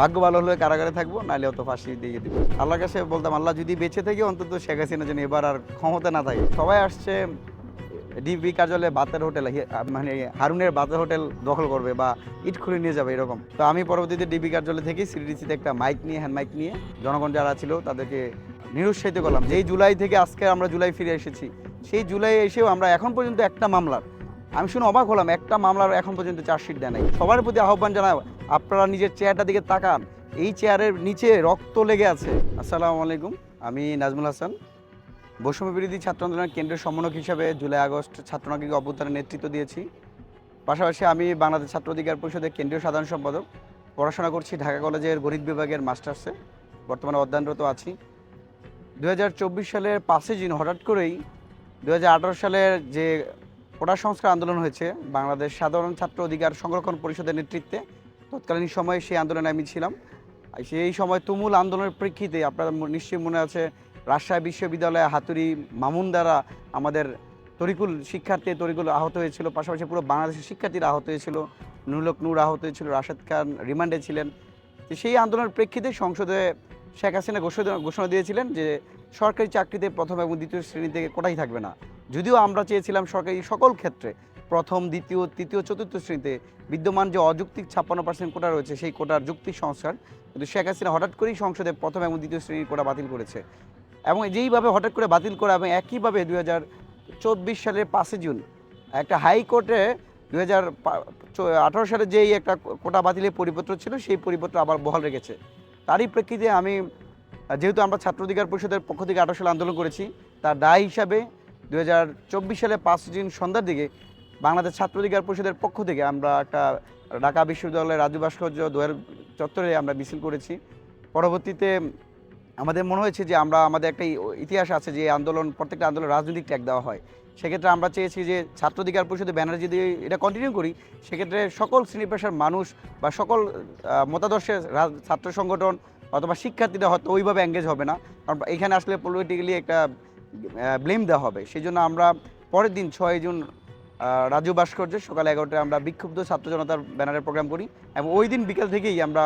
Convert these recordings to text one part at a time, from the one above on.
ভাগ্য ভালো হলে কারাগারে থাকব, নাহলে অত ফাঁসি দিয়ে দিব। আল্লাহর কাছে বলতাম, আল্লাহ যদি বেঁচে থাকি, অন্তত শেখ হাসিনা যেন এবার আর ক্ষমতা না থাকে। সবাই আসছে, ডিবি কার্যালয়ে বাতের হোটেল মানে হারুনের বাতের হোটেল দখল করবে বা ইট খুলে নিয়ে যাবে, এরকম। তো আমি পরবর্তীতে ডিবি কার্যালয় থেকে সিডিডিসিতে একটা মাইক নিয়ে হ্যান্ড মাইক নিয়ে জনগণ যারা ছিল তাদেরকে নিরুৎসাহিত করলাম। যেই জুলাই থেকে আজকে আমরা জুলাই ফিরে এসেছি, সেই জুলাই এসেও আমরা এখন পর্যন্ত একটা মামলার আমি শুনে অবাক হলাম, একটা মামলার এখন পর্যন্ত চার্জশিট দেয় নাই। সবার প্রতি আহ্বান জানাই, আপনারা নিজের চেয়ারটার দিকে তাকান, এই চেয়ারের নিচে রক্ত লেগে আছে। আসসালামু আলাইকুম, আমি নাজমুল হাসান। বৈষম্য বিরোধী ছাত্র আন্দোলনের কেন্দ্রীয় সমন্বয়ক হিসাবে জুলাই আগস্ট ছাত্রনাগরিক অভ্যুত্থানের নেতৃত্ব দিয়েছি। পাশাপাশি আমি বাংলাদেশ ছাত্র অধিকার পরিষদের কেন্দ্রীয় সাধারণ সম্পাদক। পড়াশোনা করছি ঢাকা কলেজের গণিত বিভাগের মাস্টার্সে, বর্তমানে অধ্যয়নরত আছি। দু হাজার চব্বিশ সালের পাঁচই জুন হঠাৎ করেই দু হাজার আঠারো সালের যে কোটা সংস্কার আন্দোলন হয়েছে। বাংলাদেশ সাধারণ ছাত্র অধিকার সংরক্ষণ পরিষদের নেতৃত্বে তৎকালীন সময়ে সেই আন্দোলনে আমি ছিলাম। সেই সময় তুমুল আন্দোলনের প্রেক্ষিতে আপনারা নিশ্চয়ই মনে আছে, রাজশাহী বিশ্ববিদ্যালয়ে হাতুড়ি মামুন দ্বারা আমাদের তরিকুল শিক্ষার্থী তরিকুল আহত হয়েছিল, পাশাপাশি পুরো বাংলাদেশের শিক্ষার্থীরা আহত হয়েছিল, নুরুলক নূর আহত হয়েছিল, রাশেদ খান রিমান্ডে ছিলেন। সেই আন্দোলনের প্রেক্ষিতে সংসদে শেখ হাসিনা ঘোষণা ঘোষণা দিয়েছিলেন যে সরকারি চাকরিতে প্রথম এবং দ্বিতীয় শ্রেণীতে কোটাই থাকবে না। যদিও আমরা চেয়েছিলাম সরকারি সকল ক্ষেত্রে প্রথম, দ্বিতীয়, তৃতীয়, চতুর্থ শ্রেণীতে বিদ্যমান যে অযৌক্তিক ছাপ্পান্ন পার্সেন্ট কোটা রয়েছে সেই কোটার যুক্তিক সংস্কার কিন্তু শেখ হাসিনা হঠাৎ করেই সংসদে প্রথম এবং দ্বিতীয় শ্রেণির কোটা বাতিল করেছে। এবং যেইভাবে হঠাৎ করে বাতিল করে এবং একইভাবে দুই হাজার চব্বিশ সালের পাঁচই জুন একটা হাইকোর্টে দুই হাজার আঠারো সালে যেই একটা কোটা বাতিলের পরিপত্র ছিল সেই পরিপত্র আবার বহাল রেখেছে। তারই প্রেক্ষিতে আমি, যেহেতু আমরা ছাত্র অধিকার পরিষদের পক্ষ থেকে আঠারো সালে আন্দোলন করেছি, তার দায় হিসাবে দু চব্বিশ সালে পাঁচ জুন সন্ধ্যার দিকে বাংলাদেশ ছাত্র অধিকার পরিষদের পক্ষ থেকে আমরা একটা ঢাকা বিশ্ববিদ্যালয়ের রাজু ভাস্কর্য দোয়ার চত্বরে আমরা মিছিল করেছি। পরবর্তীতে আমাদের মনে হয়েছে যে আমরা, আমাদের একটা ইতিহাস আছে যে আন্দোলন, প্রত্যেকটা আন্দোলন রাজনৈতিক ট্যাগ দেওয়া হয়। সেক্ষেত্রে আমরা চেয়েছি যে ছাত্র অধিকার পরিষদের ব্যানার যদি এটা কন্টিনিউ করি, সেক্ষেত্রে সকল শ্রেণি পেশার মানুষ বা সকল মতাদর্শের ছাত্র সংগঠন অথবা শিক্ষার্থীরা হয়তো ওইভাবে এঙ্গেজ হবে না। কারণ এখানে আসলে পলিটিক্যালি একটা ব্লেম দেওয়া হবে। সেই জন্য আমরা পরের দিন ছয় জুন রাজু ভাস্কর্যে, সকাল এগারোটায় আমরা বিক্ষুব্ধ ছাত্র জনতার ব্যানারের প্রোগ্রাম করি এবং ওই দিন বিকেল থেকেই আমরা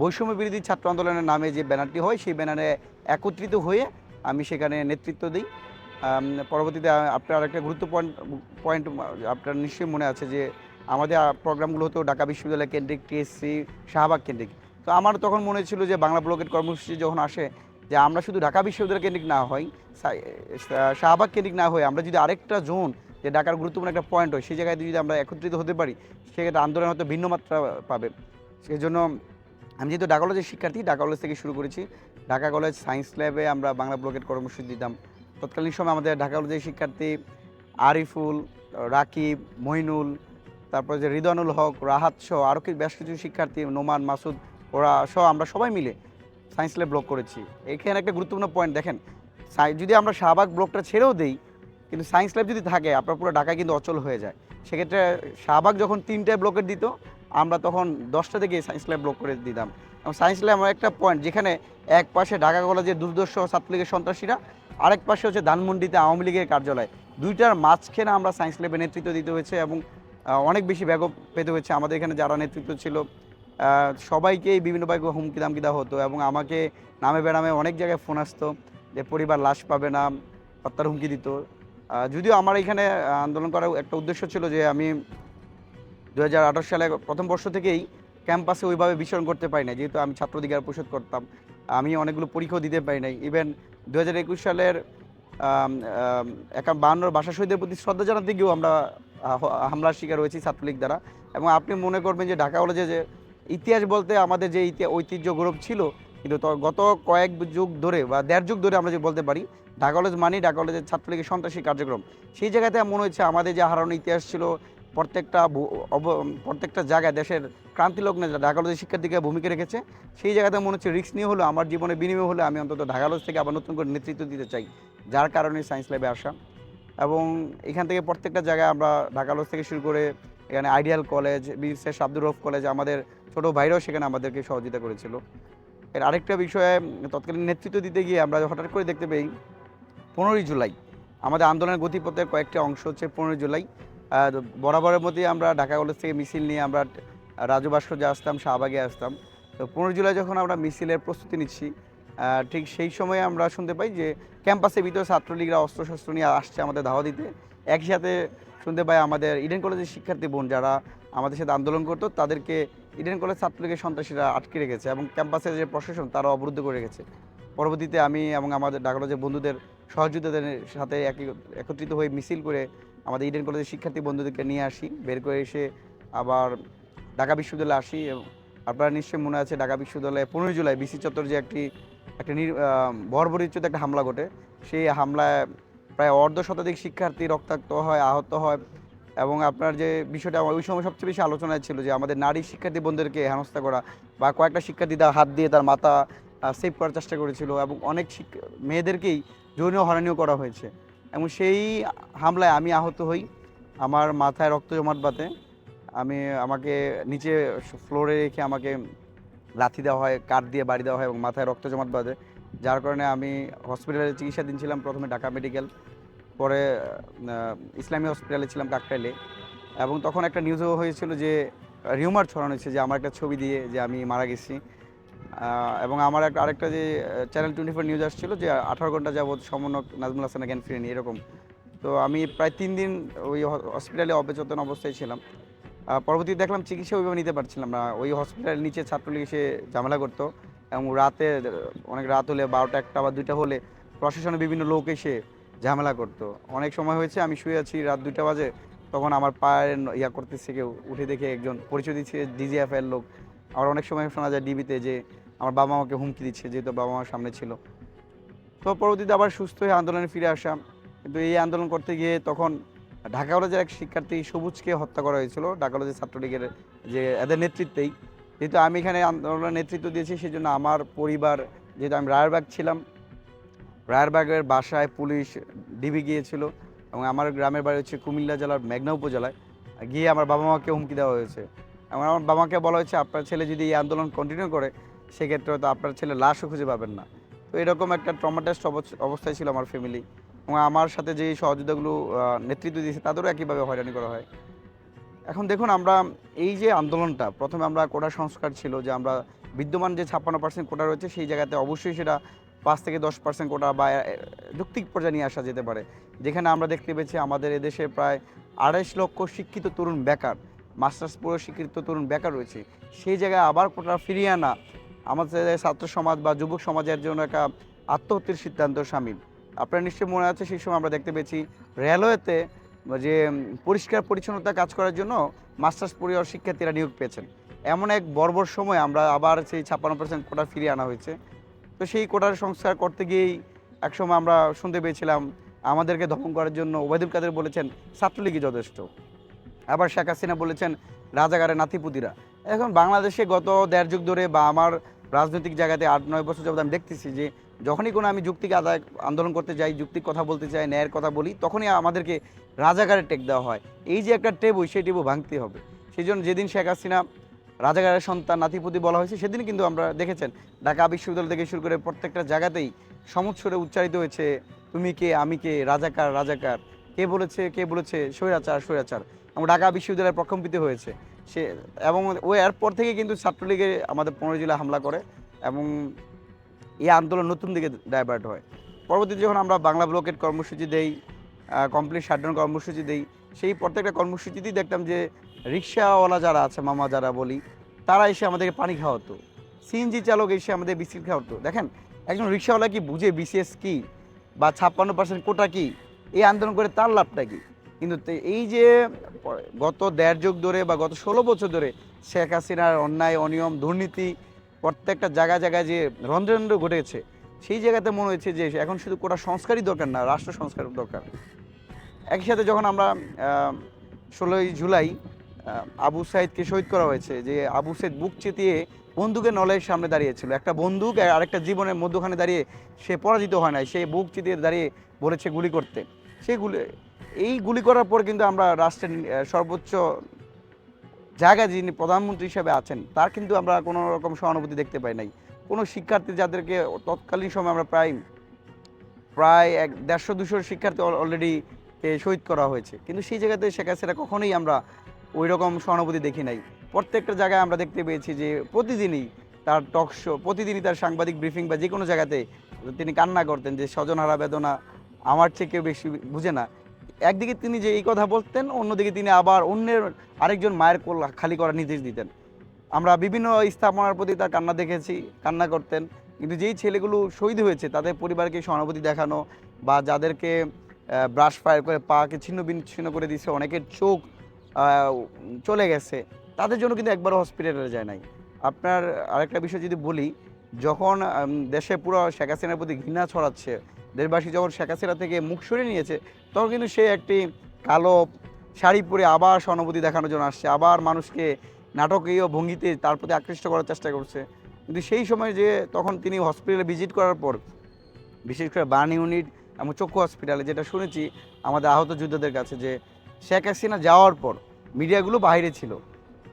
বৈষম্য বিরোধী ছাত্র আন্দোলনের নামে যে ব্যানারটি হয়, সেই ব্যানারে একত্রিত হয়ে আমি সেখানে নেতৃত্ব দিই। পরবর্তীতে আপনার একটা গুরুত্ব পয়েন্ট আপনার নিশ্চয়ই মনে আছে যে আমাদের প্রোগ্রামগুলো হতো ঢাকা বিশ্ববিদ্যালয় কেন্দ্রিক, টিএসসি, শাহবাগ কেন্দ্রিক। তো আমার তখন মনে ছিল যে বাংলা ব্লকের কর্মসূচি যখন আসে যে আমরা শুধু ঢাকা বিশ্ববিদ্যালয় কেন্দ্রিক না হই শাহবাগ কেন্দ্রিক না হয়ে আমরা যদি আরেকটা জোন, যে ঢাকার গুরুত্বপূর্ণ একটা পয়েন্ট হয়, সেই জায়গায় যদি আমরা একত্রিত হতে পারি, সেক্ষেত্রে আন্দোলন হয়তো ভিন্ন মাত্রা পাবে। সেই জন্য আমি যেহেতু ঢাকা কলেজের শিক্ষার্থী, ঢাকা কলেজ থেকে শুরু করেছি। ঢাকা কলেজ সায়েন্স ল্যাবে আমরা বাংলা ব্লকের কর্মসূচি দিতাম। তৎকালীন সময় আমাদের ঢাকা কলেজের শিক্ষার্থী আরিফুল, রাকিব, মইনুল, তারপর যে রিদানুল হক, রাহাত সহ আরও বেশ কিছু শিক্ষার্থী, নোমান, মাসুদ, ওরা সহ আমরা সবাই মিলে সায়েন্স ল্যাব ব্লক করেছি। এখানে একটা গুরুত্বপূর্ণ পয়েন্ট দেখেন যদি আমরা শাহবাগ ব্লকটা ছেড়েও দেই, কিন্তু সায়েন্স ল্যাব যদি থাকে, আপনার পুরো ঢাকা কিন্তু অচল হয়ে যায়। সেক্ষেত্রে শাহবাগ যখন তিনটে ব্লকের দিত, আমরা তখন দশটা থেকে সায়েন্স ল্যাব ব্লক করে দিতাম। এবং সায়েন্স ল্যাব আমার একটা পয়েন্ট যেখানে এক পাশে ঢাকা কলেজের দুর্দর্শ ছাত্রলীগের সন্ত্রাসীরা, আরেক পাশে হচ্ছে ধানমন্ডিতে আওয়ামী লীগের কার্যালয়। দুইটার মাঝখানে আমরা সায়েন্স ল্যাবে নেতৃত্ব দিতে হয়েছে এবং অনেক বেশি ব্যাগ পেতে হয়েছে। আমাদের এখানে যারা নেতৃত্ব ছিল আহ, সবাইকেই বিভিন্নভাবে হুমকি দামকি দেওয়া হতো এবং আমাকে নামে বেড়ামে অনেক জায়গায় ফোন আসতো যে পরিবার লাশ পাবে না। হত্যার হুমকি দিত। যদিও আমার এখানে আন্দোলন করার একটা উদ্দেশ্য ছিল যে আমি দু হাজার আঠারো সালে প্রথম বর্ষ থেকেই ক্যাম্পাসে ওইভাবে বিচরণ করতে পারি না যেহেতু আমি ছাত্র অধিকার পরিষদ করতাম আমি অনেকগুলো পরীক্ষাও দিতে পারি নাই। ইভেন দু হাজার একুশ সালের একা বাহান্নর ভাষা শহীদের প্রতি শ্রদ্ধা জানাতে গিয়েও আমরা হামলার শিকার হয়েছি ছাত্রলীগ দ্বারা। এবং আপনি মনে করবেন যে ঢাকা কলেজে যে ইতিহাস বলতে আমাদের যে ঐতিহ্য গৌরব ছিল, কিন্তু গত কয়েক যুগ ধরে বা দেড় যুগ ধরে আমরা যে বলতে পারি, ঢাকা কলেজ মানেই ঢাকা কলেজের ছাত্রলীগের সন্ত্রাসী কার্যক্রম। সেই জায়গাতে মনে হচ্ছে আমাদের যে হারানো ইতিহাস ছিল, প্রত্যেকটা প্রত্যেকটা জায়গায় দেশের ক্রান্তি লগ্নে যা ঢাকা কলেজের শিক্ষার্থীকে ভূমিকা রেখেছে। সেই জায়গাতে মনে হচ্ছে রিস্ক নিয়ে হলো আমার জীবনে বিনিময় হলে আমি অন্তত ঢাকা কলেজ থেকে আবার নতুন করে নেতৃত্ব দিতে চাই, যার কারণে সায়েন্স ল্যাবে আসা। এবং এখান থেকে প্রত্যেকটা জায়গায় আমরা ঢাকা কলেজ থেকে শুরু করে এখানে আইডিয়াল কলেজ বিশেষ আব্দুর রফ কলেজ আমাদের ছোটো ভাইরাও সেখানে আমাদেরকে সহযোগিতা করেছিল। এর আরেকটা বিষয়ে তৎকালীন নেতৃত্ব দিতে গিয়ে আমরা হঠাৎ করে দেখতে পাই, পনেরোই জুলাই, আমাদের আন্দোলনের গতিপথের কয়েকটি অংশ হচ্ছে পনেরোই জুলাই। বরাবরের মধ্যে আমরা ঢাকা কলেজ থেকে মিছিল নিয়ে আমরা রাজু আসতাম, শাহবাগে আসতাম। তো পনেরো জুলাই যখন আমরা মিছিলের প্রস্তুতি নিচ্ছি ঠিক সেই সময়ে আমরা শুনতে পাই যে ক্যাম্পাসের ভিতরে ছাত্রলীগরা অস্ত্রশস্ত্র নিয়ে আসছে আমাদের ধাওয়া দিতে। একই সাথে শুনতে পাই আমাদের ইডেন কলেজের শিক্ষার্থী বোন যারা আমাদের সাথে আন্দোলন করতো, তাদেরকে ইডেন কলেজ ছাত্রলীগের সন্ত্রাসীরা আটকে রেখেছে এবং ক্যাম্পাসের যে প্রশাসন, তারা অবরুদ্ধ করে রেখেছে। পরবর্তীতে আমি এবং আমাদের ঢাকা কলেজের বন্ধুদের সহযোগিতাদের সাথে একত্রিত হয়ে মিছিল করে আমাদের ইডেন কলেজের শিক্ষার্থী বন্ধুদেরকে নিয়ে আসি। বের করে এসে আবার ঢাকা বিশ্ববিদ্যালয়ে আসি এবং আপনারা নিশ্চয়ই মনে আছে, ঢাকা বিশ্ববিদ্যালয়ে পনেরোই জুলাই বিসি চত্বর যে একটি একটা বর্বরিচ্যুত একটা হামলা ঘটে। সেই হামলায় প্রায় অর্ধ শতাধিক শিক্ষার্থী রক্তাক্ত হয়, আহত হয় এবং আপনার যে বিষয়টা ওই সময় সবচেয়ে বেশি আলোচনায় ছিল যে আমাদের নারী শিক্ষার্থী বোনদেরকে হেনস্থা করা বা কয়েকটা শিক্ষার্থী তার হাত দিয়ে তার মাথা সেভ করার চেষ্টা করেছিল এবং অনেক মেয়েদেরকেই যৌন হরানিও করা হয়েছে। এবং সেই হামলায় আমি আহত হই। আমার মাথায় রক্ত জমাট বাঁধে। আমি আমাকে নিচে ফ্লোরে রেখে আমাকে লাথি দেওয়া হয়, কাঠ দিয়ে বাড়ি দেওয়া হয় এবং মাথায় রক্ত জমাট বাঁধে। যার কারণে আমি হসপিটালে চিকিৎসাধীন ছিলাম প্রথমে ঢাকা মেডিকেল, পরে ইসলামী হসপিটালে ছিলাম কাকটাইলে এবং তখন একটা নিউজও হয়েছিল যে রিউমার ছড়ানো হয়েছে যে, আমার একটা ছবি দিয়ে যে, আমি মারা গেছি। এবং আমার একটা আরেকটা যে চ্যানেল টোয়েন্টি ফোর নিউজ আসছিল যে, আঠারো ঘণ্টা যাবৎ সমন্বয়ক নাজমুল হাসান জ্ঞান ফিরেনি এরকম। তো আমি প্রায় তিন দিন ওই হসপিটালে অবেচেতন অবস্থায় ছিলাম। পরবর্তীতে দেখলাম চিকিৎসা ওইভাবে নিতে পারছিলাম না। ওই হসপিটালের নিচে ছাত্রলীগ এসে ঝামেলা করতো এবং রাতে, অনেক রাত হলে বারোটা একটা বা দুইটা হলে প্রশাসনের বিভিন্ন লোক এসে ঝামেলা করতো। অনেক সময় হয়েছে, আমি শুয়ে আছি রাত দুইটা বাজে, তখন আমার পায়ের ইয়া করতেছে কেউ, উঠে দেখে একজন পরিচয় দিচ্ছে ডিজিএফ এর লোক। আবার অনেক সময় শোনা যায় ডিবিতে যে আমার বাবা মাকে হুমকি দিচ্ছে, যেহেতু বাবা মার সামনে ছিল। তো পরবর্তীতে আবার সুস্থ হয়ে আন্দোলনে ফিরে আসা। কিন্তু এই আন্দোলন করতে গিয়ে তখন ঢাকা কলেজের এক শিক্ষার্থী সবুজকে হত্যা করা হয়েছিল। ঢাকা কলেজের ছাত্রলীগের যে এদের নেতৃত্বেই। যেহেতু আমি এখানে আন্দোলনের নেতৃত্ব দিয়েছি সেই জন্য আমার পরিবার, যেহেতু আমি রায়েরবাগ ছিলাম, রায়েরবাগের বাসায় পুলিশ ডিবি গিয়েছিল এবং আমার গ্রামের বাড়ি হচ্ছে কুমিল্লা জেলার মেঘনা উপজেলায়। গিয়ে আমার বাবা মাকে হুমকি দেওয়া হয়েছে। এবং আমার বাবা মাকে বলা হয়েছে, আপনার ছেলে যদি এই আন্দোলন কন্টিনিউ করে, সেক্ষেত্রে হয়তো আপনার ছেলে লাশও খুঁজে পাবেন না। তো এরকম একটা ট্রমাটাইজড অবস্থায় ছিল আমার ফ্যামিলি এবং আমার সাথে যে সহযোগিতাগুলো আহ, নেতৃত্ব দিয়েছে তাদেরও একইভাবে হয়রানি করা হয়। এখন দেখুন আমরা এই যে আন্দোলনটা প্রথমে আমরা কোটা সংস্কার ছিল যে আমরা বিদ্যমান যে ছাপ্পান্ন পার্সেন্ট কোটা রয়েছে সেই জায়গাতে অবশ্যই সেটা পাঁচ থেকে দশ পার্সেন্ট কোটা বা যৌক্তিক পর্যায়ে নিয়ে আসা যেতে পারে। যেখানে আমরা দেখতে পেয়েছি আমাদের এদেশে প্রায় আড়াইশ লক্ষ শিক্ষিত তরুণ বেকার মাস্টার্স পুরো শিক্ষিত তরুণ বেকার রয়েছে। সেই জায়গায় আবার কোটা ফিরিয়ে আনা আমাদের ছাত্র সমাজ বা যুবক সমাজের জন্য একটা আত্মহত্যার সিদ্ধান্ত সামিল। আপনার নিশ্চয়ই মনে আছে, সেই সময় আমরা দেখতে পেয়েছি রেলওয়েতে, যে পরিষ্কার পরিচ্ছন্নতা কাজ করার জন্য মাস্টার্স পরিবার শিক্ষার্থীরা নিয়োগ পেয়েছেন। এমন এক বর্বর সময় আমরা আবার সেই ছাপ্পান্ন পার্সেন্ট কোটা ফিরিয়ে আনা হয়েছে। তো সেই কোটার সংস্কার করতে গিয়েই একসময় আমরা শুনতে পেয়েছিলাম, আমাদেরকে দমন করার জন্য ওবায়দুল কাদের বলেছেন, ছাত্রলীগই যথেষ্ট। আবার শেখ হাসিনা বলেছেন রাজাগারের নাতিপুতিরা। এখন বাংলাদেশে গত দেড় যুগ ধরে বা আমার রাজনৈতিক জায়গাতে আট নয় বছর যাবত আমি দেখতেছি যে যখনই কোনো আমি যুক্তিক আদায়, আন্দোলন করতে যাই যুক্তিক কথা বলতে চাই ন্যায়ের কথা বলি, তখনই আমাদেরকে রাজাগারের টেক দেওয়া হয়। এই যে একটা টেবু, সেই টেবু ভাঙতে হবে। সেই জন্য যেদিন শেখ হাসিনা রাজাগারের সন্তান নাতিপুতি বলা হয়েছে সেদিন কিন্তু আমরা দেখেছেন, ঢাকা বিশ্ববিদ্যালয় থেকে শুরু করে প্রত্যেকটা জায়গাতেই সমুৎসরে উচ্চারিত হয়েছে, তুমি কে, আমি কে, রাজাকার রাজাকার, কে বলেছে কে বলেছে, স্বৈরাচার স্বৈরাচার। এবং ঢাকা বিশ্ববিদ্যালয়ে প্রকম্পিত হয়েছে। সে এবং ওই এরপর থেকে কিন্তু ছাত্রলীগে আমাদের পনেরো জেলা হামলা করে এবং এই আন্দোলন নতুন দিকে ডাইভার্ট হয়। পরবর্তীতে যখন আমরা বাংলা ব্লকের কর্মসূচি দেই কমপ্লিট শাটডাউন কর্মসূচি দেই, সেই প্রত্যেকটা কর্মসূচিতেই দেখতাম যে রিক্সাওয়ালা যারা আছে, মামা যারা বলি, তারা এসে আমাদেরকে পানি খাওয়াতো। সিএনজি চালক এসে আমাদের বিস্কিট খাওয়াতো। দেখেন, একজন রিক্সাওয়ালা কি বুঝে বিসিএস কি বা ছাপ্পান্ন পার্সেন্ট কোটা কি? এই আন্দোলন করে তার লাভটা কি? কিন্তু এই যে গত দেড় যুগ ধরে বা গত ষোলো বছর ধরে শেখ হাসিনার অন্যায়, অনিয়ম, দুর্নীতি প্রত্যেকটা জায়গায় জায়গায় যে রন্ধ্রন্ধ্র ঘটেছে, সেই জায়গাতে মনে হয়েছে যে এখন শুধু কোটা সংস্কারই দরকার না, রাষ্ট্র সংস্কার দরকার। একই সাথে যখন আমরা ষোলোই জুলাই আবু সাইদকে শহীদ করা হয়েছে, যে আবু সাইদ বুক চেতিয়ে বন্দুকের নলের সামনে দাঁড়িয়েছিল। একটা বন্দুক আর আরেকটা জীবনের মধ্যখানে দাঁড়িয়ে সে পরাজিত হয় নাই, সে বুক চেতিয়ে দাঁড়িয়ে বলেছে গুলি করতে। সেই গুলি, এই গুলি করার পর কিন্তু আমরা রাষ্ট্রের সর্বোচ্চ জায়গায় যিনি প্রধানমন্ত্রী হিসেবে আছেন, তার কিন্তু আমরা কোনো রকম সহানুভূতি দেখতে পাই নাই। কোনো শিক্ষার্থী যাদেরকে তৎকালীন সময় আমরা প্রায় প্রায় এক দেড়শো, দুশো শিক্ষার্থী অলরেডি শহীদ করা হয়েছে। কিন্তু সেই জায়গাতে শেখ হাসিনা কখনোই আমরা ওই রকম সহানুভূতি দেখি নাই। প্রত্যেকটা জায়গায় আমরা দেখতে পেয়েছি যে প্রতিদিনই তার টক শো, প্রতিদিনই তার সাংবাদিক ব্রিফিং বা যে কোনো জায়গাতে তিনি কান্না করতেন যে স্বজনহারা বেদনা, আমার চেয়ে কেউ বেশি বুঝে না। একদিকে তিনি যে এই কথা বলতেন, অন্যদিকে তিনি আবার অন্যের আরেকজন মায়ের কোল খালি করার নির্দেশ দিতেন। আমরা বিভিন্ন স্থাপনার প্রতি তার কান্না দেখেছি, কান্না করতেন। কিন্তু যেই ছেলেগুলো শহীদ হয়েছে, তাদের পরিবারকে সহানুভূতি দেখানো বা যাদেরকে ব্রাশ ফায়ার করে পাকে ছিন্ন বিচ্ছিন্ন করে দিয়েছে অনেকের চোখ চলে গেছে, তাদের জন্য কিন্তু একবারও হসপিটালে যায় নাই। আপনার আরেকটা বিষয় যদি বলি, যখন দেশে পুরো শেখ হাসিনার প্রতি ঘৃণা ছড়াচ্ছে দেশবাসী যখন শেখ হাসিনা থেকে মুখ সরিয়ে নিয়েছে, তখন কিন্তু সে একটি কালো শাড়ি পরে আবার সহানুভূতি দেখানোর জন্য আসছে। আবার মানুষকে নাটকীয় ভঙ্গিতে তার প্রতি আকৃষ্ট করার চেষ্টা করছে। কিন্তু সেই সময় যে তখন তিনি হসপিটালে ভিজিট করার পর, বিশেষ করে বার্ন ইউনিট এবং চক্ষু হসপিটালে যেটা শুনেছি আমাদের আহত যোদ্ধাদের কাছে যে শেখ হাসিনা যাওয়ার পর মিডিয়াগুলো বাইরে ছিল।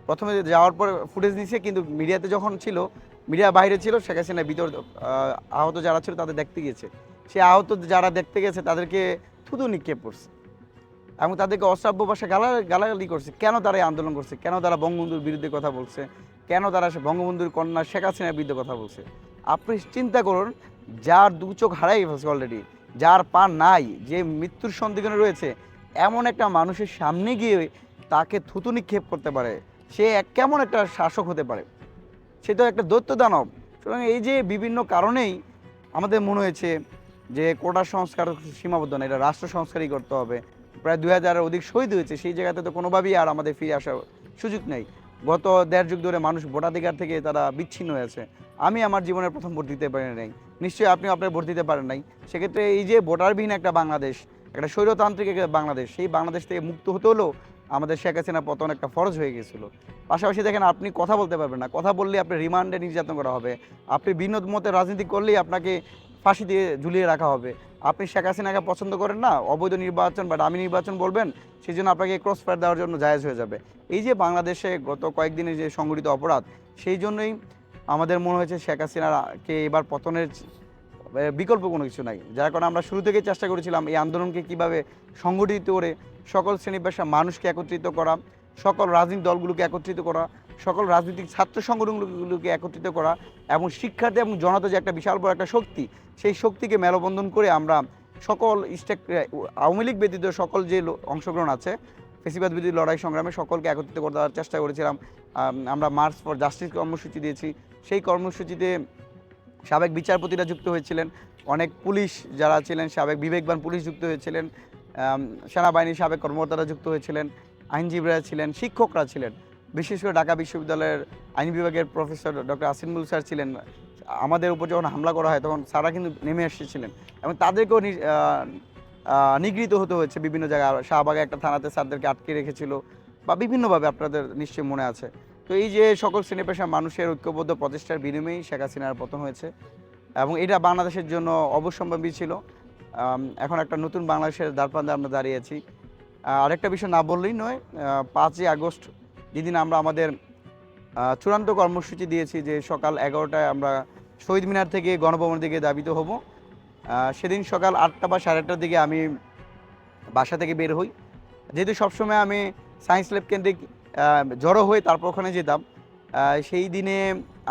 প্রথমে যাওয়ার পর ফুটেজ দিয়েছে কিন্তু মিডিয়াতে যখন ছিল, মিডিয়া বাইরে ছিল, শেখ হাসিনা ভিতর আহত যারা ছিল তাদের দেখতে গিয়েছে। সে আহত যারা দেখতে গেছে, তাদেরকে থুতু নিক্ষেপ করছে এবং তাদেরকে অশ্রাব্য ভাষা গালা, গালাগালি করছে। কেন তারা আন্দোলন করছে? কেন তারা বঙ্গবন্ধুর বিরুদ্ধে কথা বলছে? কেন তারা বঙ্গবন্ধুর কন্যা শেখ হাসিনার বিরুদ্ধে কথা বলছে? আপনি চিন্তা করুন, যার দু চোখ হারাই ফেলছে অলরেডি যার পা নাই, যে মৃত্যুর সন্দিগ্ধে রয়েছে, এমন একটা মানুষের সামনে গিয়ে তাকে থুতু নিক্ষেপ করতে পারে। সে এক- কেমন একটা শাসক হতে পারে? সে তো একটা দৈত্য দানব সুতরাং এই যে বিভিন্ন কারণেই আমাদের মনে হয়েছে যে কোটা সংস্কার সীমাবদ্ধ না, এটা রাষ্ট্র সংস্কারই করতে হবে। প্রায় দুই হাজারের অধিক শহীদ হয়েছে, সেই জায়গাতে তো কোনোভাবেই আর আমাদের ফিরে আসার সুযোগ নেই। গত দেড় যুগ ধরে মানুষ ভোটাধিকার থেকে তারা বিচ্ছিন্ন হয়েছে আমি আমার জীবনের প্রথম ভোট দিতে পারি নাই। নিশ্চয়ই আপনি আপনার ভোট দিতে পারেন নাই। সেক্ষেত্রে এই যে ভোটারবিহীন একটা বাংলাদেশ, একটা স্বৈরতান্ত্রিক একটা বাংলাদেশ, সেই বাংলাদেশ থেকে মুক্ত হতে হলেও আমাদের শেখ হাসিনা পতন একটা ফরজ হয়ে গেছিল। পাশাপাশি দেখেন, আপনি কথা বলতে পারবেন না। কথা বললে আপনি রিমান্ডে নির্যাতন করা হবে। আপনি বিনোদ মতে রাজনীতি করলেই আপনাকে ফাঁসি দিয়ে ঝুলিয়ে রাখা হবে। আপনি শেখ হাসিনাকে পছন্দ করেন না, অবৈধ নির্বাচন বা দামি নির্বাচন বলবেন সেই জন্য আপনাকে ক্রস ফায়ার দেওয়ার জন্য জায়েজ হয়ে যাবে। এই যে বাংলাদেশে গত কয়েকদিনের যে সংগঠিত অপরাধ, সেই জন্যই আমাদের মনে হয়েছে শেখ হাসিনাকে এবার পতনের বিকল্প কোনো কিছু নাই। যার কারণে আমরা শুরু থেকেই চেষ্টা করেছিলাম এই আন্দোলনকে কীভাবে সংগঠিত করে সকল শ্রেণি পেশা মানুষকে একত্রিত করা, সকল রাজনৈতিক দলগুলোকে একত্রিত করা সকল রাজনৈতিক ছাত্র সংগঠনগুলোকে একত্রিত করা এবং শিক্ষার্থী এবং জনতা যে একটা বিশাল বড় একটা শক্তি, সেই শক্তিকে মেলবন্ধন করে আমরা সকল স্টেক আওয়ামী লীগ ব্যতীত সকল যে অংশগ্রহণ আছে, ফেসিবাদ বিরোধী লড়াই সংগ্রামে সকলকে একত্রিত করার চেষ্টা করেছিলাম। আমরা মার্চ ফর জাস্টিস কর্মসূচি দিয়েছি। সেই কর্মসূচিতে সাবেক বিচারপতিরা যুক্ত হয়েছিলেন। অনেক পুলিশ যারা ছিলেন, সাবেক বিবেকবান পুলিশ যুক্ত হয়েছিলেন। সেনাবাহিনীর সাবেক কর্মকর্তারা যুক্ত হয়েছিলেন। আইনজীবীরা ছিলেন, শিক্ষকরা ছিলেন। বিশেষ করে ঢাকা বিশ্ববিদ্যালয়ের আইন বিভাগের প্রফেসর ডক্টর আসিনমুল স্যার ছিলেন, আমাদের উপর যখন হামলা করা হয় তখন সারা কিন্তু নেমে এসেছিলেন এবং তাদেরকেও নিগৃহীত হতে হয়েছে বিভিন্ন জায়গায়। শাহবাগে একটা থানাতে স্যারদেরকে আটকে রেখেছিল বা বিভিন্নভাবে আপনাদের নিশ্চয়ই মনে আছে। তো এই যে সকল শ্রেণি পেশা মানুষের ঐক্যবদ্ধ প্রচেষ্টার বিনিময়েই শেখ হাসিনার পতন হয়েছে এবং এটা বাংলাদেশের জন্য অবশ্যম্ভাবী ছিল। এখন একটা নতুন বাংলাদেশের দ্বারপ্রান্তে আমরা দাঁড়িয়েছি আরেকটা বিষয় না বললেই নয় পাঁচই আগস্ট যেদিন আমরা আমাদের চূড়ান্ত কর্মসূচি দিয়েছি যে সকাল এগারোটায় আমরা শহীদ মিনার থেকে গণভবনের দিকে দাবিত হব। সেদিন সকাল আটটা বা সাড়ে আটটার দিকে আমি বাসা থেকে বের হই। যেহেতু সবসময় আমি সায়েন্স ল্যাব কেন্দ্রিক জড়ো হয়ে তারপর ওখানে যেতাম সেই দিনে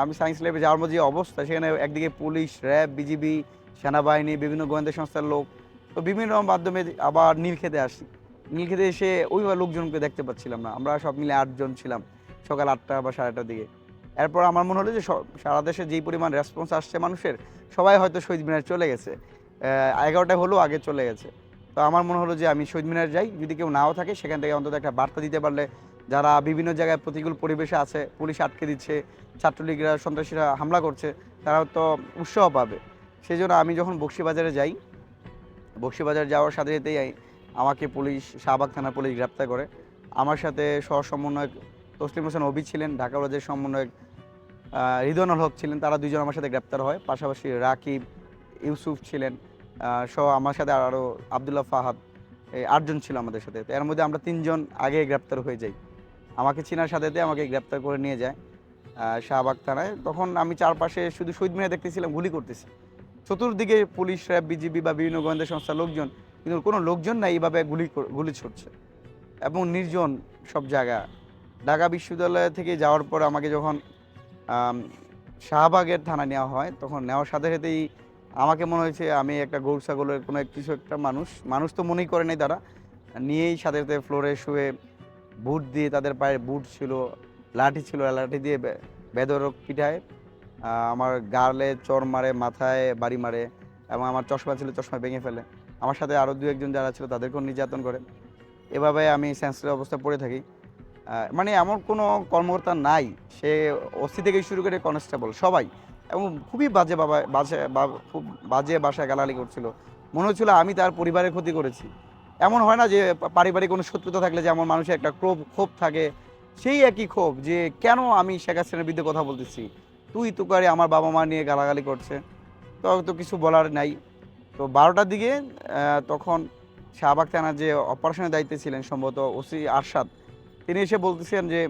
আমি সায়েন্স ল্যাবে যাওয়ার মধ্যে যে অবস্থা, সেখানে একদিকে পুলিশ, র্যাব, বিজিবি, সেনাবাহিনী, বিভিন্ন গোয়েন্দা সংস্থার লোক, তো বিভিন্ন মাধ্যমে আবার নীল খেতে আসি। নীল খেতে এসে ওই লোকজনকে দেখতে পাচ্ছিলাম না। আমরা সব মিলে আটজন ছিলাম সকাল আটটা বা সাড়ে আটটার দিকে। এরপর আমার মনে হলো যে সারা দেশে যেই পরিমাণ রেসপন্স আসছে মানুষের সবাই হয়তো শহীদ মিনার চলে গেছে। আহ, এগারোটায় হলেও আগে চলে গেছে। তো আমার মনে হলো যে আমি শহীদ মিনার যাই যদি কেউ নাও থাকে সেখান থেকে অন্তত একটা বার্তা দিতে পারলে যারা বিভিন্ন জায়গায় প্রতিকূল পরিবেশে আছে পুলিশ আটকে দিচ্ছে ছাত্রলীগরা সন্ত্রাসীরা হামলা করছে তারা তো উৎসাহ পাবে। সেই জন্য আমি যখন বক্সিবাজারে যাই বক্সিবাজার যাওয়ার সাথে সাথেই আমাকে পুলিশ শাহবাগ থানা পুলিশ গ্রেপ্তার করে। আমার সাথে সহ সমন্বয়ক তসলিম হোসেন অবি ছিলেন ঢাকা কলেজের সমন্বয়ক আহ, রিদওয়ানুল হক ছিলেন তারা দুজন আমার সাথে গ্রেপ্তার হয়। পাশাপাশি রাকিব ইউসুফ ছিলেন সহ আমার সাথে আরও আবদুল্লাহ ফাহাদ এই আটজন ছিল আমাদের সাথে। এর মধ্যে আমরা তিনজন আগে গ্রেপ্তার হয়ে যাই। আমাকে চিনার সাথে আমাকে গ্রেপ্তার করে নিয়ে যায় শাহবাগ থানায়। তখন আমি চারপাশে শুধু শহীদ মিনার দেখতেছিলাম গুলি করতেছি। চতুর্দিকে পুলিশ র্যাব বিজিবি বা বিভিন্ন গোয়েন্দা সংস্থার লোকজন কিন্তু কোনো লোকজন নাই এইভাবে গুলি গুলি ছুটছে। এবং নির্জন সব জায়গা। ঢাকা বিশ্ববিদ্যালয় থেকে যাওয়ার পর আমাকে যখন শাহবাগের থানা নেওয়া হয়, তখন নেওয়ার সাথে সাথেই আমাকে মনে হয়েছে আমি একটা গরু, ছাগলের কোনো কিছু একটা মানুষ মানুষ তো মনেই করে নাই তারা। নিয়েই সাথে সাথে ফ্লোরে শুয়ে বুট দিয়ে তাদের পায়ে বুট ছিল, লাঠি ছিল, লাঠি দিয়ে বেদরক পিঠায় আমার গালে চর মারে, মাথায় বাড়ি মারে এবং আমার চশমা ছিল, চশমা ভেঙে ফেলে। আমার সাথে আরও দু একজন যারা ছিল তাদেরকেও নির্যাতন করে। এভাবে আমি সেন্সিটিভ অবস্থা পড়ে থাকি। মানে এমন কোনো কর্মকর্তা নাই। সে ওসি থেকে শুরু করে কনস্টেবল সবাই। এবং খুবই বাজে বাবা, বাজে খুব বাজে বাসায় গালালি করছিল। মনে হচ্ছিল আমি তার পরিবারের ক্ষতি করেছি। এমন হয় না যে পারিবারিক কোনো শত্রুতা থাকলে যেমন মানুষের একটা ক্ষোভ ক্ষোভ থাকে, সেই একই ক্ষোভ যে কেন আমি শেখ হাসিনার বিরুদ্ধে কথা বলতেছি? তুই তো করে আমার বাবা মা নিয়ে গালাগালি করছে। তো তো কিছু বলার নাই। তো বারোটার দিকে তখন শাহবাগ থানার যে অপারেশনের দায়িত্বে ছিলেন সম্ভবত ওসি আরশাদ, তিনি এসে বলতেছেন যে,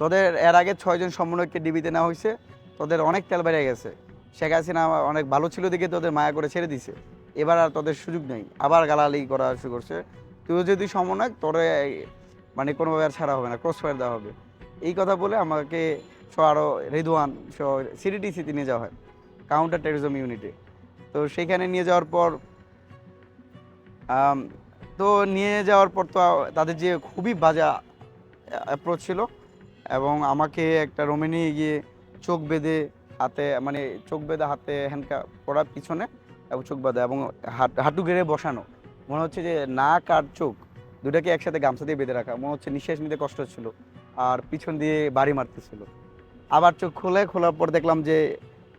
তোদের এর আগে ছয়জন সমন্বয়ককে ডিবিতে নেওয়া হয়েছে, তোদের অনেক তেল বেড়ে গেছে। শেখ হাসিনা অনেক ভালো ছিল দিকে তোদের মায়া করে ছেড়ে দিছে। এবার আর তোদের সুযোগ নেই। আবার গালালি করা শুরু করছে। তুইও যদি সমন্বয়ক, তোরে মানে কোনোভাবে আর ছাড়া হবে না ক্রস ফায়ার দেওয়া হবে। এই কথা বলে আমাকে সহ আরও রেদওয়ান সহ সিডিটিসিতে নিয়ে যাওয়া হয় কাউন্টার টেরিজম ইউনিটে তো সেখানে নিয়ে যাওয়ার পর তো নিয়ে যাওয়ার পর তো তাদের যে খুবই বাজা অ্যাপ্রোচ ছিল এবং আমাকে একটা রোমে নিয়ে গিয়ে চোখ বেঁধে হাতে মানে চোখ বেঁধে হাতে হ্যান্ডকা পড়া পিছনে এবং চোখ বাঁধা এবং হাট- গেড়ে বসানো। মনে হচ্ছে যে নাক আর চোখ? দুটাকে একসাথে গামছা দিয়ে বেঁধে রাখা। মনে হচ্ছে নিঃশ্বাস নিতে কষ্ট হচ্ছিল আর পিছন দিয়ে বাড়ি মারতেছিল। আবার চোখ খুলে, খোলার পর দেখলাম যে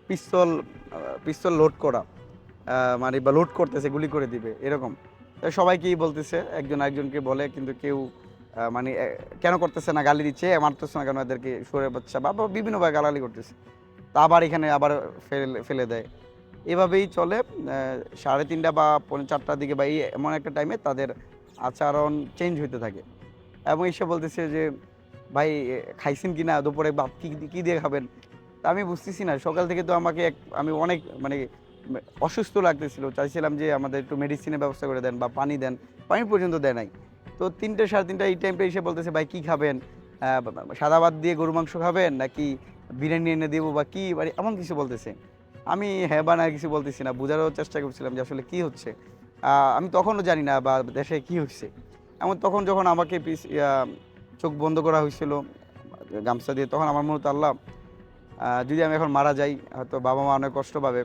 পিস্তল পিস্তল লোড করা। মানে বা লোড করতেছে, গুলি করে দিবে, এরকম। সবাইকেই বলতেছে, একজন একজনকে বলে, কিন্তু কেউ মানে কেন করতেছে না, গালি দিচ্ছে মারতেছে না কেন, এদেরকে সরে বা বা বিভিন্নভাবে গালালি করতেছে। তা আবার এখানে আবার ফেলে ফেলে দেয়। এভাবেই চলে সাড়ে তিনটা বা পৌনে চারটার দিকে বা এই এমন একটা টাইমে তাদের আচরণ চেঞ্জ হতে থাকে। এবং এসে বলতেছে যে, ভাই খাইছেন কি না দুপুরে ভাত কি কি দিয়ে খাবেন? তা আমি বুঝতেছি না, সকাল থেকে তো আমাকে এক, আমি অনেক মানে অসুস্থ লাগতেছিল, চাইছিলাম যে আমাদের একটু মেডিসিনের ব্যবস্থা করে দেন বা পানি দেন, পানি পর্যন্ত দেয় নাই। তো তিনটে, সাড়ে তিনটা এই টাইমটা এসে বলতেছে, ভাই, কী খাবেন? সাদা ভাত দিয়ে গরু মাংস খাবেন নাকি বিরিয়ানি এনে দেবো বা কি? মানে এমন কিছু বলতেছে। আমি হ্যাঁ বা না কিছু বলতেছি না, বোঝারও চেষ্টা করছিলাম যে আসলে কী হচ্ছে। আমি তখনও জানি না বা দেশে কি হচ্ছে। এমন তখন যখন আমাকে পিস চোখ বন্ধ করা হয়েছিল, গামছা দিয়ে, তখন আমার মনে হতো, আল্লাহ যদি আমি এখন মারা যাই, হয়তো বাবা মা অনেক কষ্ট পাবে।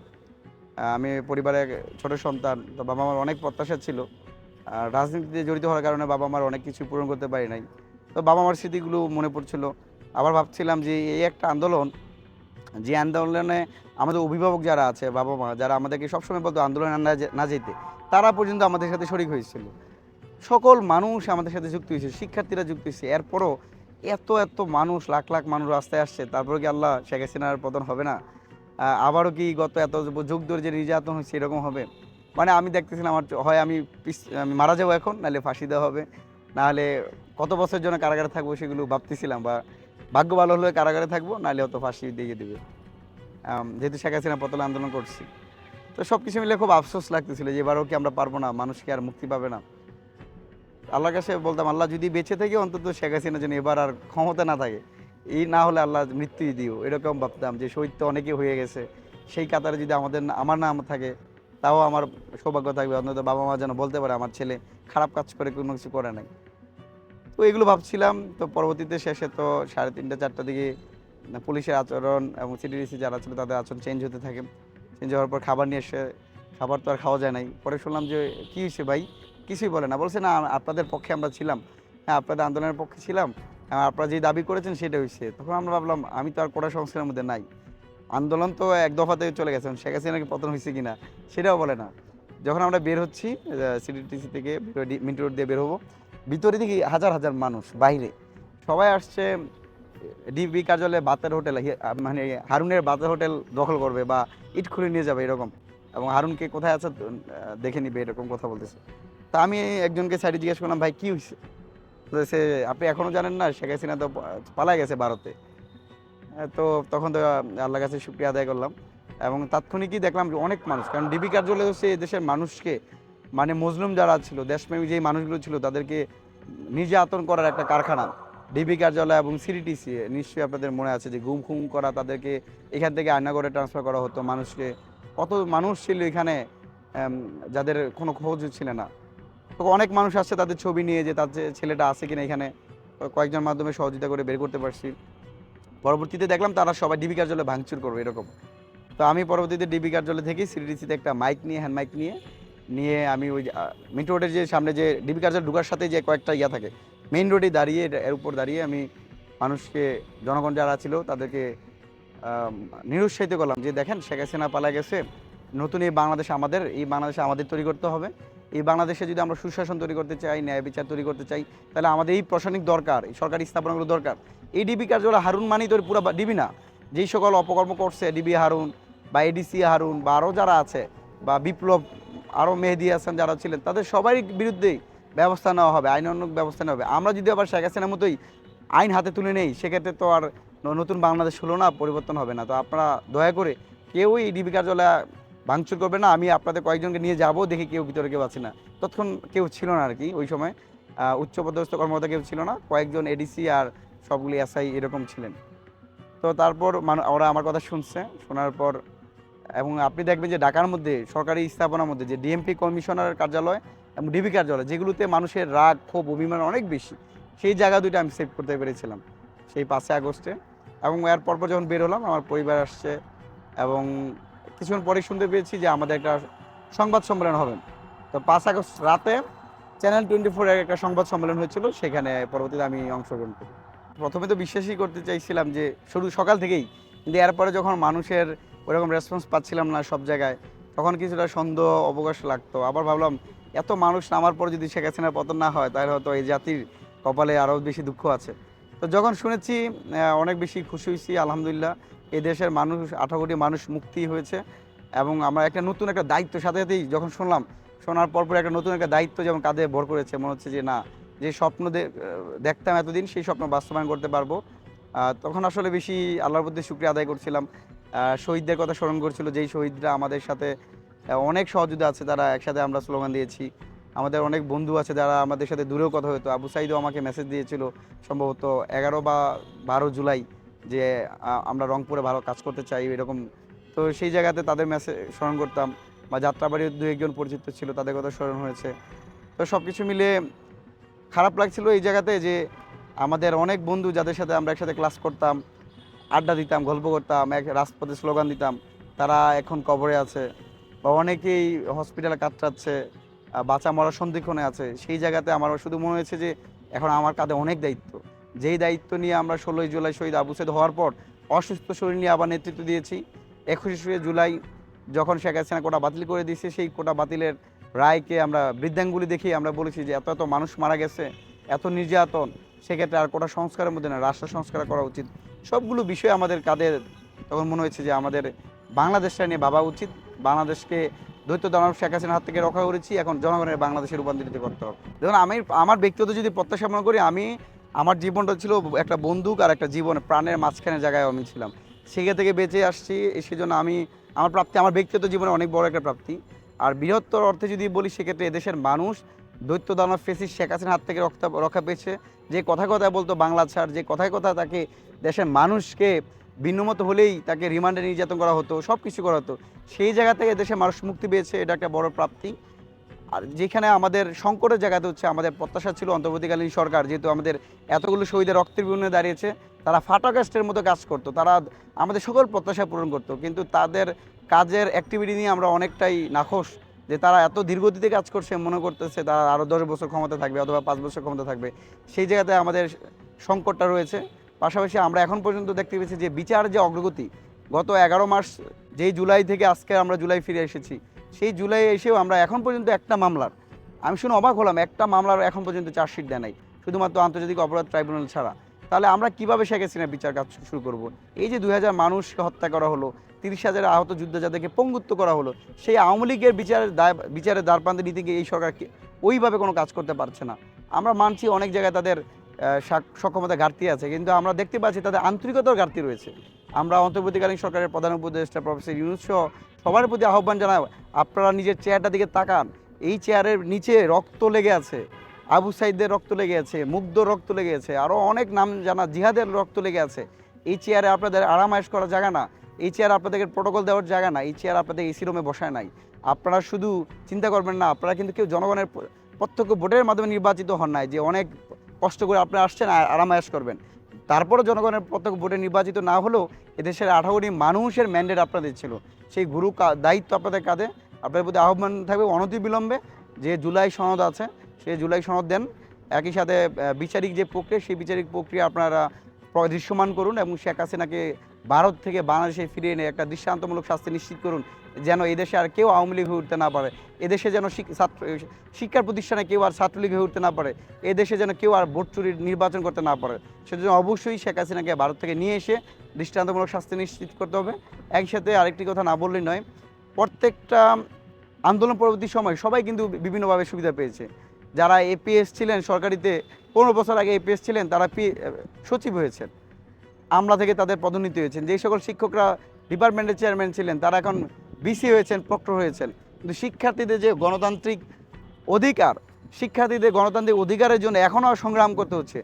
আমি পরিবারের ছোট সন্তান, তো বাবা মার অনেক প্রত্যাশা ছিল। আর রাজনীতিতে জড়িত হওয়ার কারণে বাবা মার অনেক কিছু পূরণ করতে পারি নাই। তো বাবা মার স্মৃতিগুলো মনে পড়ছিল। আবার ভাবছিলাম যে এই একটা আন্দোলন, যে আন্দোলনে আমাদের অভিভাবক যারা আছে, বাবা মা, যারা আমাদেরকে সবসময় বলতো আন্দোলনে না যেতে, তারা পর্যন্ত আমাদের সাথে শরিক হয়েছিল। সকল মানুষ আমাদের সাথে যুক্ত হয়েছে, শিক্ষার্থীরা যুক্ত হয়েছে। এরপরও এত এত মানুষ, লাখ লাখ মানুষ রাস্তায় আসছে তারপরে কি আল্লাহ শেখ হাসিনার পতন হবে না? আবারও কি গত এত যুগ ধরে যে নির্যাতন হচ্ছে এরকম হবে? মানে আমি দেখতেছিলাম আমার হয় আমি আমি মারা যাব এখন, নাহলে ফাঁসি দেওয়া হবে। নাহলে কত বছর জন্য কারাগারে থাকব সেগুলো ভাবতেছিলাম, বা ভাগ্য ভালো হলে কারাগারে থাকব, নাহলে হয়তো ফাঁসি দিয়ে দেবে। যেহেতু শেখ হাসিনা পতন আন্দোলন করছি। তো সব কিছু মিলে খুব আফসোস লাগতেছিল যে এবারও কি আমরা পারব না, মানুষ কি আর মুক্তি পাবে না? আল্লাহর কাছে বলতাম, আল্লাহ যদি বেঁচে থেকে, অন্তত শেখ হাসিনা যেন এবার আর ক্ষমতা না থাকে। এই না হলে আল্লাহ মৃত্যুই দিও। এরকম ভাবতাম যে শহীদ তো অনেকে হয়ে গেছে। সেই কাতারে যদি আমাদের আমার নাম থাকে, তাও আমার সৌভাগ্য থাকবে। অন্তত বাবা মা যেন বলতে পারে, আমার ছেলে খারাপ কাজ করে, কোনো কিছু করে নাই। তো এগুলো ভাবছিলাম। তো পরবর্তীতে শেষে তো সাড়ে তিনটা, চারটার দিকে পুলিশের আচরণ এবং সিডিডিসি যারা ছিল, তাদের আচরণ চেঞ্জ হতে থাকে। চেঞ্জ হওয়ার পর খাবার নিয়ে এসে খাবার তো আর খাওয়া যায় নাই। পরে শুনলাম যে, কী হয়েছে ভাই? কিছুই বলে না। বলছে, না, আপনাদের পক্ষে আমরা ছিলাম। হ্যাঁ আপনাদের আন্দোলনের পক্ষে ছিলাম। আপনারা যে দাবি করেছেন সেটা হয়েছে তখন আমরা ভাবলাম, আমি তো আর কোটা সংস্কারের মধ্যে নাই। আন্দোলন তো এক দফাতে চলে গেছে শেখ হাসিনা কি পতন হয়েছে কিনা সেটাও বলে না। যখন আমরা বের হচ্ছি সিডিটিসি থেকে মিন্টু রোড দিয়ে বের হব, ভিতরে দেখি হাজার হাজার মানুষ বাইরে। সবাই আসছে ডিবি কার্যালয়ে বাতের হোটেল মানে হারুনের বাতের হোটেল দখল করবে বা ইট খুলে নিয়ে যাবে এরকম। এবং হারুনকে কোথায় আছে দেখে নিবে এরকম কথা বলতেছে। তা আমি একজনকে সাইডে জিজ্ঞেস করলাম, ভাই, কি হয়েছে সে, আপনি এখনও জানেন না, শেখ হাসিনা তো পা- পালাই গেছে ভারতে। তো তখন তো আল্লাহ কাছে শুক্রিয়া আদায় করলাম। এবং তাৎক্ষণিকই দেখলাম যে অনেক মানুষ, কারণ ডিবি কার্যালয় হচ্ছে দেশের মানুষকে মানে মজলুম যারা ছিল, দেশপ্রেমী যে মানুষগুলো ছিল, তাদেরকে নির্যাতন করার একটা কারখানা। ডিবি কার্যালয় এবং সিডিটিসি নিশ্চয়ই আপনাদের মনে আছে যে গুম খুম করা তাদেরকে, এখান থেকে আয়নাগরে ট্রান্সফার করা হতো মানুষকে। কত মানুষ ছিল এখানে যাদের কোনো খোঁজ ছিল না। অনেক মানুষ আসছে তাদের ছবি নিয়ে যে যে ছেলেটা আছে কিনা এখানে। কয়েকজন মাধ্যমে সহযোগিতা করে বের করতে পারছি। পরবর্তীতে দেখলাম তারা সবাই ডিবি কার্যালয়ে ভাঙচুর করবে এরকম। তো আমি পরবর্তীতে ডিবি কার্যালয় থেকে সিডিডিসিতে একটা মাইক নিয়ে, হ্যান্ড মাইক নিয়ে নিয়ে আমি ওই মিন্টু রোডের যে সামনে যে ডিবি কার্যালয় ঢুকার সাথে যে কয়েকটা ইয়া থাকে, মেইন রোডে দাঁড়িয়ে, এর উপর দাঁড়িয়ে আমি মানুষকে, জনগণ যারা ছিল তাদেরকে নিরুৎসাহিত করলাম যে দেখেন শেখ হাসিনা পালা গেছে, নতুন এই বাংলাদেশ আমাদের, এই বাংলাদেশে আমাদের তৈরি করতে হবে। এই বাংলাদেশে যদি আমরা সুশাসন তৈরি করতে চাই, ন্যায় বিচার তৈরি করতে চাই, তাহলে আমাদের এই প্রশাসনিক দরকার, এই সরকারি স্থাপনাগুলো দরকার। এই ডিবি কার্যালয় হারুন মানেই তো পুরো ডিবি না। যেই সকল অপকর্ম করছে, ডিবি হারুন বা এডিসি হারুন বা আরও যারা আছে বা বিপ্লব আরও মেহেদি হাসান যারা ছিলেন, তাদের সবারই বিরুদ্ধেই ব্যবস্থা নেওয়া হবে, আইনানুগ ব্যবস্থা নেওয়া হবে। আমরা যদি আবার শেখ হাসিনার মতোই আইন হাতে তুলে নেই, সেক্ষেত্রে তো আর নতুন বাংলাদেশ হলো না, পরিবর্তন হবে না। তো আপনারা দয়া করে কেউই ডিবি কার্যালয় ভাঙচুর করবে না, আমি আপনাদের কয়েকজনকে নিয়ে যাব, দেখি কেউ ভিতরে কেউ আছে না। তৎক্ষণ কেউ ছিল না আর কি ওই সময়। উচ্চপদস্থ কর্মকর্তা কেউ ছিল না, কয়েকজন এডিসি আর সবগুলি এসআই এরকম ছিলেন। তো তারপর ওরা আমার কথা শুনছে, শোনার পর, এবং আপনি দেখবেন যে ঢাকার মধ্যে, সরকারি স্থাপনার মধ্যে যে ডিএমপি কমিশনার কার্যালয় এবং ডিবি কার্যালয়, যেগুলোতে মানুষের রাগ, ক্ষোভ, অভিমান অনেক বেশি, সেই জায়গা দুটো আমি সেভ করতে পেরেছিলাম, সেই পাঁচই আগস্টে। এবং এর পরপর যখন বের হলাম, আমার পরিবার আসছে এবং কিছুক্ষণ পরে শুনতে পেয়েছি যে আমাদের একটা সংবাদ সম্মেলন হবে। তো পাঁচ আগস্ট রাতে চ্যানেল টোয়েন্টি ফোরের একটা সংবাদ সম্মেলন হয়েছিল, সেখানে পরবর্তীতে আমি অংশগ্রহণ করি। প্রথমে তো বিশ্বাসই করতে চাইছিলাম যে শুরু সকাল থেকেই, কিন্তু এরপরে যখন মানুষের ওরকম রেসপন্স পাচ্ছিলাম না সব জায়গায়, তখন কিছুটা সন্দেহ, অবকাশ লাগতো। আবার ভাবলাম, এত মানুষ নামার পর যদি শেখ হাসিনার পতন না হয়, তাহলে হয়তো এই জাতির কপালে আরও বেশি দুঃখ আছে। তো যখন শুনেছি অনেক বেশি খুশি হয়েছি, আলহামদুলিল্লাহ। এই দেশের মানুষ, আঠারো কোটি মানুষ মুক্তি হয়েছে এবং আমরা একটা নতুন একটা দায়িত্ব, সাথে সাথেই যখন শুনলাম, শোনার পর পর একটা নতুন একটা দায়িত্ব যেমন কাঁধে ভর করেছে, মনে হচ্ছে যে না, যে স্বপ্ন দেখতাম এতদিন, সেই স্বপ্ন বাস্তবায়ন করতে পারব। তখন আসলে বেশি আল্লাহর প্রতি শুক্রিয়া আদায় করছিলাম। শহীদদের কথা স্মরণ করছিল যেই শহীদরা আমাদের সাথে অনেক সহযোগিতা আছে তারা একসাথে আমরা স্লোগান দিয়েছি। আমাদের অনেক বন্ধু আছে যারা আমাদের সাথে দূরেও কথা হতো। আবু সাইদও আমাকে মেসেজ দিয়েছিল, সম্ভবত এগারো বা বারো জুলাই। যে আমরা রংপুরে ভালো কাজ করতে চাই এরকম। তো সেই জায়গাতে তাদের মেসেজ স্মরণ করতাম বা যাত্রাবাড়ির দু একজন পরিচিত ছিল তাদের কথা স্মরণ হয়েছে। তো সব কিছু মিলে খারাপ লাগছিল এই জায়গাতে যে আমাদের অনেক বন্ধু যাদের সাথে আমরা একসাথে ক্লাস করতাম আড্ডা দিতাম গল্প করতাম এক রাজপথে স্লোগান দিতাম তারা এখন কবরে আছে বা অনেকেই হসপিটালে কাটাচ্ছে আহ, বাঁচা মরার সন্ধিক্ষণে আছে। সেই জায়গাতে আমার শুধু মনে হয়েছে যে এখন আমার কাঁধে অনেক দায়িত্ব। যেই দায়িত্ব নিয়ে আমরা ষোলোই জুলাই শহীদ আবু সৈদ হওয়ার পর অসুস্থ শরীর নিয়ে আবার নেতৃত্ব দিয়েছি, একুশে জুলাই যখন শেখ হাসিনা কোটা বাতিল করে দিয়েছে, সেই কোটা বাতিলের রায়কে আমরা বৃদ্ধাঙ্গুলি দেখি আমরা বলেছি যে এত এত মানুষ মারা গেছে, এত নির্যাতন, সেক্ষেত্রে আর কোটা সংস্কারের মধ্যে না, রাষ্ট্র সংস্কার করা উচিত। সবগুলো বিষয় আমাদের কাদের তখন মনে হয়েছে যে আমাদের বাংলাদেশটা নিয়ে ভাবা উচিত। বাংলাদেশকে দৈত্য দানব শেখ হাসিনার হাত থেকে রক্ষা করেছি, এখন জনগণের বাংলাদেশে রূপান্তরিত করতে হবে। দেখুন, আমি, আমার ব্যক্তিগত যদি প্রত্যাশা মনে করি, আমি আমার জীবনটা ছিল একটা বন্দুক আর একটা জীবন, প্রাণের মাঝখানে জায়গায় আমি ছিলাম। সেখান থেকে বেঁচে আসছি, সেজন্য আমি, আমার প্রাপ্তি, আমার ব্যক্তিগত জীবনে অনেক বড় একটা প্রাপ্তি। আর বৃহত্তর অর্থে যদি বলি, সেক্ষেত্রে এদেশের মানুষ, দৈত্য দানব ফেসিস শেখ হাসিনার হাত থেকে রক্ষা রক্ষা পেয়েছে। যে কথায় কথায় বলতো বাংলা ছাড়, যে কথায় কথায় তাকে দেশের মানুষকে ভিন্নমত হলেই তাকে রিমান্ডে নির্যাতন করা হতো সব কিছু করা হতো। সেই জায়গা থেকে দেশের মানুষ মুক্তি পেয়েছে, এটা একটা বড় প্রাপ্তি। আর যেখানে আমাদের সংকটের জায়গাতে হচ্ছে, আমাদের প্রত্যাশা ছিল অন্তর্বর্তীকালীন সরকার, যেহেতু আমাদের এতগুলো শহীদের রক্তের বিনিময়ে দাঁড়িয়েছে, তারা ফাটাকাস্টের মতো কাজ করতো, তারা আমাদের সকল প্রত্যাশা পূরণ করতো, কিন্তু তাদের কাজের অ্যাক্টিভিটি নিয়ে আমরা অনেকটাই নাখোশ, যে তারা এত দীর্ঘদিতে কাজ করছে, মনে করতেছে তারা আরও দশ বছর ক্ষমতা থাকবে অথবা পাঁচ বছর ক্ষমতা থাকবে, সেই জায়গাতে আমাদের সংকটটা রয়েছে। পাশাপাশি আমরা এখন পর্যন্ত দেখতে পেয়েছি যে বিচার যে অগ্রগতি, গত এগারো মাস যেই জুলাই থেকে আজকে আমরা জুলাই ফিরে এসেছি সেই জুলাই এসেও আমরা এখন পর্যন্ত একটা মামলার, আমি শুনে অবাক হলাম, একটা মামলার এখন পর্যন্ত চার্জশিট দেয় নাই, শুধুমাত্র আন্তর্জাতিক অপরাধ ট্রাইব্যুনাল ছাড়া। তাহলে আমরা কীভাবে শেখ হাসিনার বিচার কাজ শুরু করব? এই যে দুই হাজার মানুষকে হত্যা করা হলো, তিরিশ হাজার আহত যুদ্ধ যাদেরকে পঙ্গুত্ব করা হলো, সেই আওয়ামী লীগের বিচারের দায়, বিচারের দ্বারপ্রান্তে নিতে গিয়ে এই সরকার ওইভাবে কোনো কাজ করতে পারছে না। আমরা মানছি অনেক জায়গায় তাদের সক্ষমতা ঘাটতি আছে, কিন্তু আমরা দেখতে পাচ্ছি তাদের আন্তরিকতার ঘাটতি রয়েছে। আমরা অন্তর্বর্তীকালীন সরকারের প্রধান উপদেষ্টা প্রফেসর ইউনুস সহ সবার প্রতি আহ্বান জানাই, আপনারা নিজের চেয়ারটা দিকে তাকান। এই চেয়ারের নিচে রক্ত লেগে আছে, আবু সাইদের রক্ত লেগে আছে, মুগ্ধ রক্ত লেগে আছে আরও অনেক নাম জানা জিহাদের রক্ত লেগে আছে। এই চেয়ারে আপনাদের আরামায়েশ করার জায়গা না, এই চেয়ার আপনাদের প্রোটোকল দেওয়ার জায়গা না, এই চেয়ার আপনাদের এসি রুমে বসায় নাই। আপনারা শুধু চিন্তা করবেন না, আপনারা কিন্তু কেউ জনগণের প্রত্যক্ষ ভোটের মাধ্যমে নির্বাচিত হন নাই, যে অনেক কষ্ট করে আপনারা আসছেন আর আরামায়াস করবেন। তারপরে জনগণের প্রত্যেক ভোটে নির্বাচিত না হলেও এদেশের আঠারো কোটি মানুষের ম্যান্ডেট আপনাদের ছিল। সেই গুরু দায়িত্ব আপনাদের কাঁধে। আপনাদের প্রতি আহ্বান থাকবে অনতিবিলম্বে যে জুলাই সনদ আছে, সে জুলাই সনদ দেন। একই সাথে বিচারিক যে প্রক্রিয়া, সেই বিচারিক প্রক্রিয়া আপনারা দৃশ্যমান করুন এবং শেখ হাসিনাকে ভারত থেকে বাংলাদেশে ফিরিয়ে এনে একটা দৃষ্টান্তমূলক শাস্তি নিশ্চিত করুন, যেন এদেশে আর কেউ আওয়ামী লীগ হয়ে উঠতে না পারে। এদেশে যেন ছাত্র শিক্ষার প্রতিষ্ঠানে কেউ আর ছাত্রলীগ হয়ে উঠতে না পারে। এদেশে যেন কেউ আর ভোট চুরির নির্বাচন করতে না পারে। সেজন্য অবশ্যই শেখ হাসিনাকে ভারত থেকে নিয়ে এসে দৃষ্টান্তমূলক শাস্তি নিশ্চিত করতে হবে। একসাথে আরেকটি কথা না বললেই নয়, প্রত্যেকটা আন্দোলন পরবর্তী সময় সবাই কিন্তু বিভিন্নভাবে সুবিধা পেয়েছে। যারা এপিএস ছিলেন সরকারিতে, পনেরো বছর আগে এপিএস ছিলেন, তারা সচিব হয়েছেন। আমলা থেকে তাদের পদোন্নতি হয়েছেন। যেই সকল শিক্ষকরা ডিপার্টমেন্টের চেয়ারম্যান ছিলেন, তারা এখন বিসি হয়েছেন, প্রক্টর হয়েছেন। কিন্তু শিক্ষার্থীদের যে গণতান্ত্রিক অধিকার, শিক্ষার্থীদের গণতান্ত্রিক অধিকারের জন্য এখনও সংগ্রাম করতে হচ্ছে।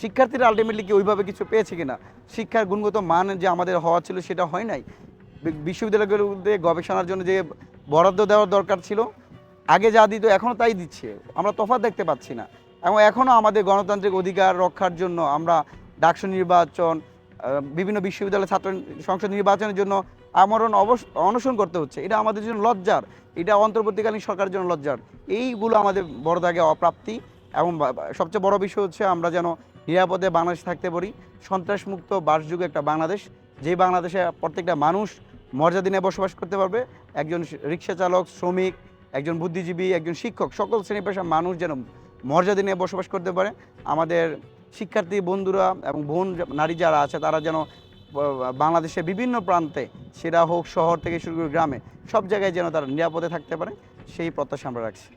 শিক্ষার্থীরা আলটিমেটলি কি ওইভাবে কিছু পেয়েছে কিনা? শিক্ষার গুণগত মান যে আমাদের হওয়া ছিল সেটা হয় নাই। বিশ্ববিদ্যালয়গুলোতে গবেষণার জন্য যে বরাদ্দ দেওয়ার দরকার ছিল, আগে যা দিত এখনও তাই দিচ্ছে। আমরা তফাৎ দেখতে পাচ্ছি না। এবং এখনও আমাদের গণতান্ত্রিক অধিকার রক্ষার জন্য আমরা ডাকসু নির্বাচন বিভিন্ন বিশ্ববিদ্যালয় ছাত্র সংসদ নির্বাচনের জন্য আমরণ অনশন করতে হচ্ছে। এটা আমাদের জন্য লজ্জার। এটা অন্তর্বর্তীকালীন সরকারের জন্য লজ্জার। এইগুলো আমাদের বড় দাগে অপ্রাপ্তি এবং সবচেয়ে বড় বিষয় হচ্ছে আমরা যেন নিরাপদে বাংলাদেশ থাকতে পারি। সন্ত্রাসমুক্ত বাসযোগ্য একটা বাংলাদেশ। যেই বাংলাদেশে প্রত্যেকটা মানুষ মর্যাদা নিয়ে বসবাস করতে পারবে। একজন রিক্সা চালক, শ্রমিক, একজন বুদ্ধিজীবী, একজন শিক্ষক, সকল শ্রেণি পেশার মানুষ যেন মর্যাদা নিয়ে বসবাস করতে পারে। আমাদের শিক্ষার্থী, বন্ধুরা এবং বোন নারী যারা আছে, তারা যেন বাংলাদেশের বিভিন্ন প্রান্তে, সেরা হোক শহর থেকে শুরু করে গ্রামে, সব জায়গায় যেন তারা নিরাপদে থাকতে পারে, সেই প্রত্যাশা আমরা রাখছি।